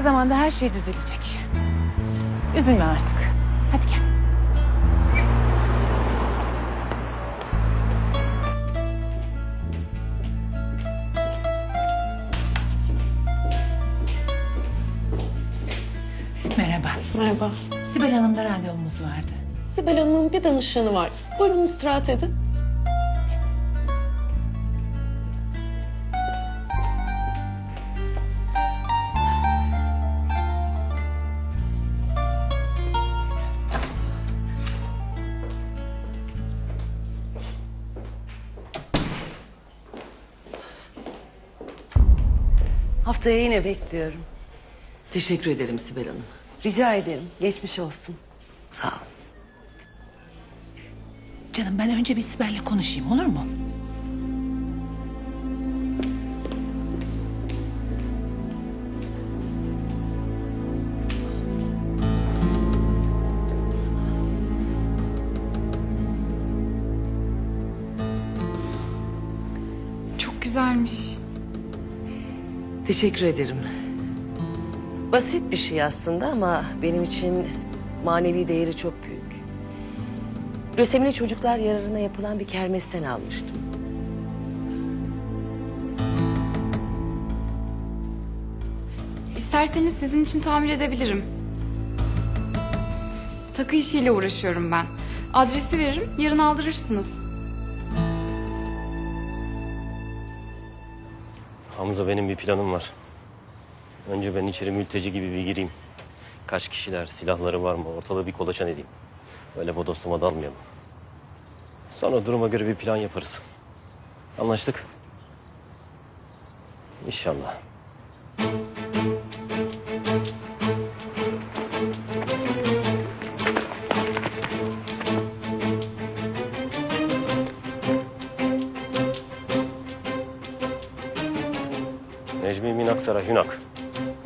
kısa zamanda her şey düzelecek. Üzülme artık. Hadi gel. Merhaba. Merhaba. Sibel Hanım'la randevumuz vardı. Sibel Hanım'ın bir danışanı var. Buyurun istirahat edin. Haftaya yine bekliyorum. Teşekkür ederim Sibel Hanım. Rica ederim. Geçmiş olsun. Sağ ol. Canım ben önce bir Sibel'le konuşayım olur mu? Çok güzelmiş. Teşekkür ederim. Basit bir şey aslında ama benim için manevi değeri çok büyük. Lösemili çocuklar yararına yapılan bir kermesten almıştım. İsterseniz sizin için tamir edebilirim. Takı işiyle uğraşıyorum ben. Adresi veririm, yarın aldırırsınız. Hamza benim bir planım var. Önce ben içeri mülteci gibi bir gireyim. Kaç kişiler, silahları var mı ortalığı bir kolaçan edeyim. Öyle bodoslama dalmayalım. Sonra duruma göre bir plan yaparız. Anlaştık. İnşallah. Minaksara Hünak.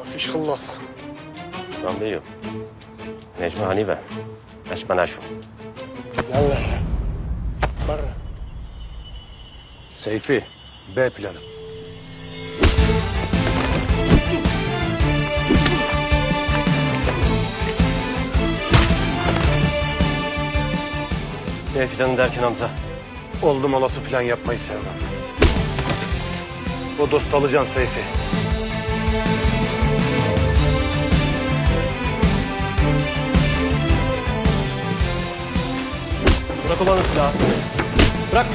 Afiş hıllas. Ben beyim. Necmi Hanibe. Necmi Neşu. Yallah. Barra. Seyfi, B planı. B planı derken Hamza. Oldum olası plan yapmayı sevmem. O dost alacaksın Seyfi. Bırak ulan silahı. Bırak.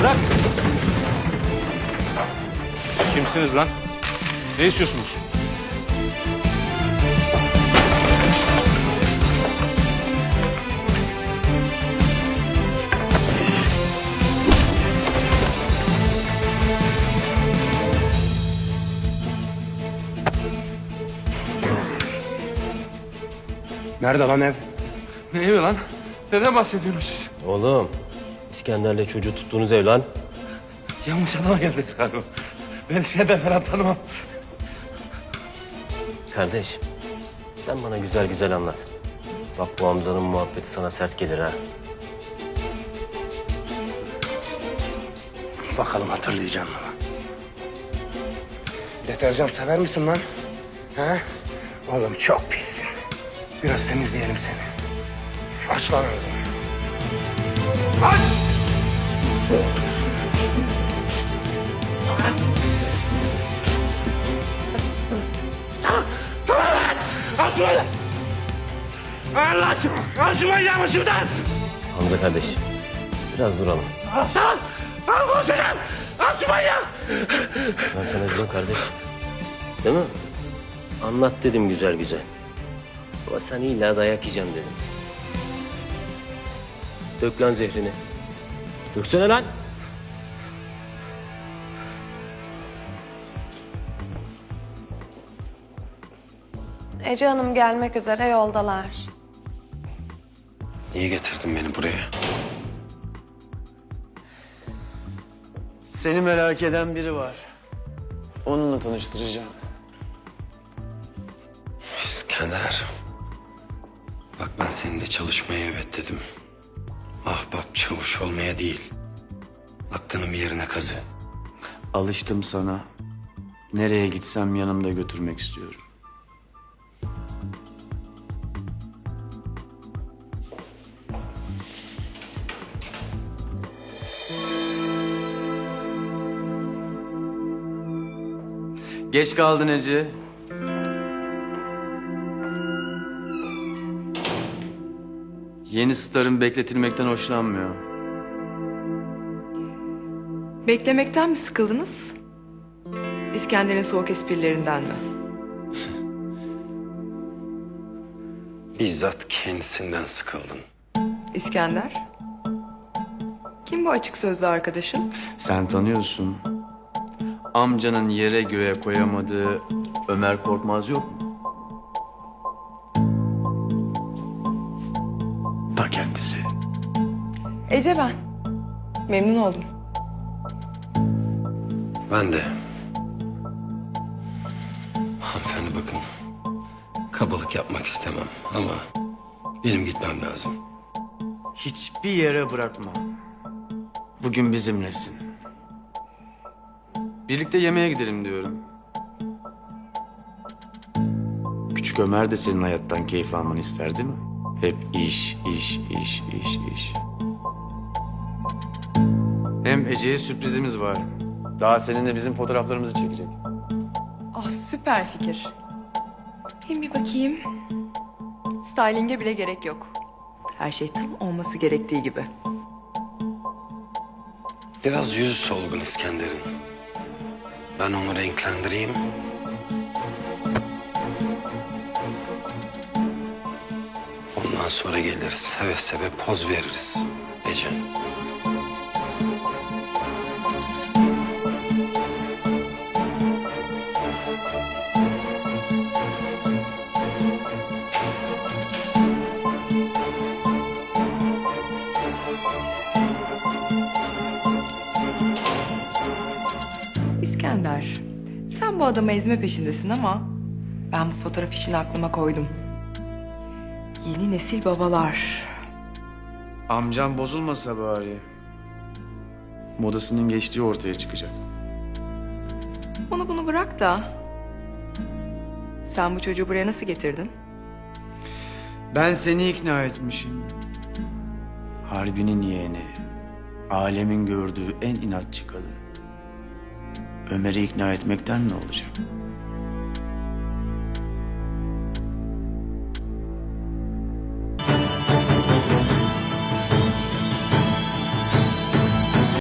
Bırak. Kimsiniz lan? Ne istiyorsunuz? Nerede lan ev? Ne evi lan? Neden bahsediyorsunuz siz? Oğlum. İskender'le çocuğu tuttuğunuz ev lan. Yanlış adama geldiniz galiba. Ben senden falan tanımam. Kardeş. Sen bana güzel güzel anlat. Bak bu Hamza'nın muhabbeti sana sert gelir ha. Bakalım hatırlayacaksın mı? Deterjan sever misin lan? He? Oğlum çok pissin. Biraz temizleyelim seni. Aç lan ağzını. Aç! Aç böyle! Ver lan! Aç şu manyağı başımdan! Hamza kardeş. Biraz duralım. Lan! Al konuşacağım! Aç şu manyağı! Ben sana dedim kardeş. Değil mi? Anlat dedim güzel güzel. Ama sen illa dayak yiyeceğim dedim. Dök lan zehrini. Döksene lan. Ece Hanım gelmek üzere yoldalar. Niye getirdin beni buraya? Seni merak eden biri var. Onunla tanıştıracağım. İskender. Bak ben seninle çalışmaya evet dedim. Ahbap çavuş olmaya değil. Aklının bir yerine kazı. Alıştım sana. Nereye gitsem yanımda götürmek istiyorum. Geç kaldın Ece. Yeni starın bekletilmekten hoşlanmıyor. Beklemekten mi sıkıldınız? İskender'in soğuk esprilerinden mi? Bizzat kendisinden sıkıldım. İskender? Kim bu açık sözlü arkadaşın? Sen tanıyorsun. Amcanın yere göğe koyamadığı Ömer Korkmaz yok mu? Ece ben. Memnun oldum. Ben de. Hanımefendi bakın. Kabalık yapmak istemem ama benim gitmem lazım. Hiçbir yere bırakma. Bugün bizimlesin. Birlikte yemeğe gidelim diyorum. Küçük Ömer de senin hayattan keyif almanı ister değil mi? Hep iş, iş, iş, iş, iş. Hem Ece'ye sürprizimiz var. Daha seninle bizim fotoğraflarımızı çekecek. Ah süper fikir. Hem bir bakayım. Styling'e bile gerek yok. Her şey tam olması gerektiği gibi. Biraz yüzü solgun İskender'in. Ben onu renklendireyim. Ondan sonra gelir seve seve poz veririz Ece. İskender, sen bu adamı ezme peşindesin ama ben bu fotoğraf işini aklıma koydum. Yeni nesil babalar. Amcam bozulmasa bari. Modasının geçtiği ortaya çıkacak. Onu bunu bırak da. Sen bu çocuğu buraya nasıl getirdin? Ben seni ikna etmişim. Harbinin yeğeni. Alemin gördüğü en inatçı kadın. Ömer'i ikna etmekten ne olacak?